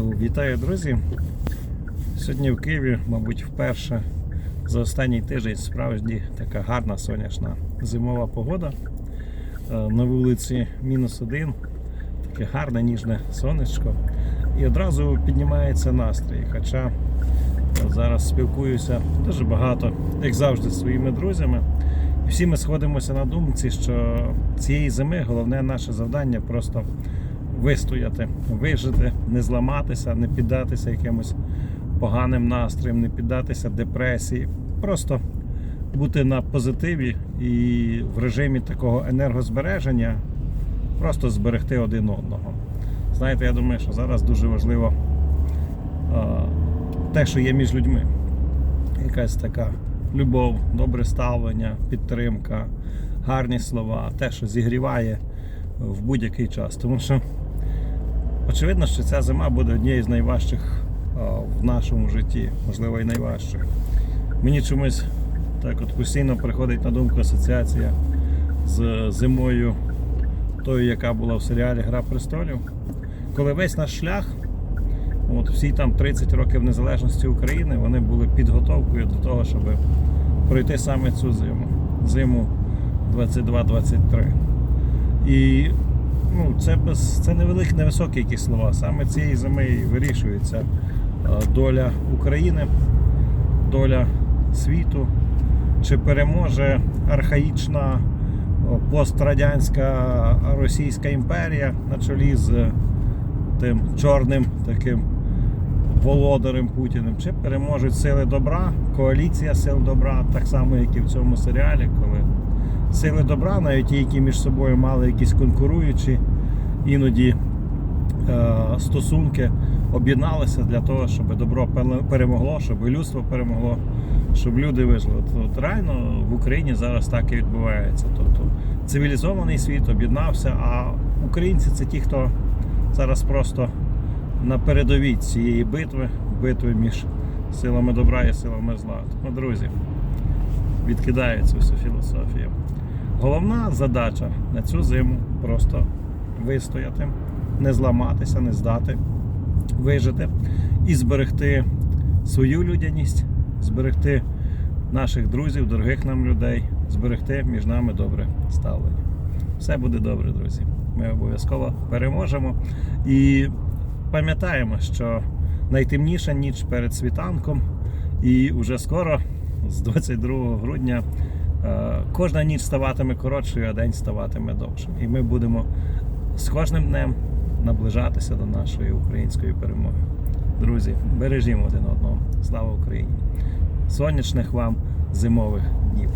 Вітаю, друзі! Сьогодні в Києві, мабуть, вперше за останній тиждень справді така гарна сонячна зимова погода. Е, На вулиці мінус один, таке гарне ніжне сонечко. І одразу піднімається настрій. Хоча е, зараз спілкуюся дуже багато, як завжди, зі своїми друзями. І всі ми сходимося на думці, що цієї зими головне наше завдання просто вистояти, вижити, не зламатися, не піддатися якимось поганим настроям, не піддатися депресії. Просто бути на позитиві і в режимі такого енергозбереження просто зберегти один одного. Знаєте, я думаю, що зараз дуже важливо те, що є між людьми. Якась така любов, добре ставлення, підтримка, гарні слова, те, що зігріває в будь-який час. Тому що очевидно, що ця зима буде однією з найважчих в нашому житті, можливо, і найважчих. Мені чомусь так от постійно приходить на думку асоціація з зимою, тою, яка була в серіалі Гра престолів. Коли весь наш шлях, от всі там 30 років незалежності України, вони були підготовкою до того, щоб пройти саме цю зиму. Зиму 22-23. І ну, це без це невеликі, невисокі якісь слова. Саме цієї зими вирішується е, доля України, доля світу, чи переможе архаїчна пострадянська Російська імперія на чолі з тим чорним таким володарем Путіним, чи переможуть сили добра, коаліція сил добра, так само, як і в цьому серіалі, коли сили добра, навіть ті, які між собою мали якісь конкуруючі іноді е, стосунки, об'єдналися для того, щоб добро перемогло, щоб людство перемогло, щоб люди вижили. От, от реально в Україні зараз так і відбувається. Тобто цивілізований світ об'єднався, а українці це ті, хто зараз просто на передовій цієї битви, битви між силами добра і силами зла. Тому, друзі, відкидаю цю всю філософію. Головна задача на цю зиму просто вистояти, не зламатися, не здати, вижити і зберегти свою людяність, зберегти наших друзів, дорогих нам людей, зберегти між нами добре ставлення. Все буде добре, друзі. Ми обов'язково переможемо. І пам'ятаємо, що найтемніша ніч перед світанком, і вже скоро, з 22 грудня, е, кожна ніч ставатиме коротшою, а день ставатиме довшим. І ми будемо з кожним днем наближатися до нашої української перемоги. Друзі, бережімо один одного. Слава Україні! Сонячних вам зимових днів!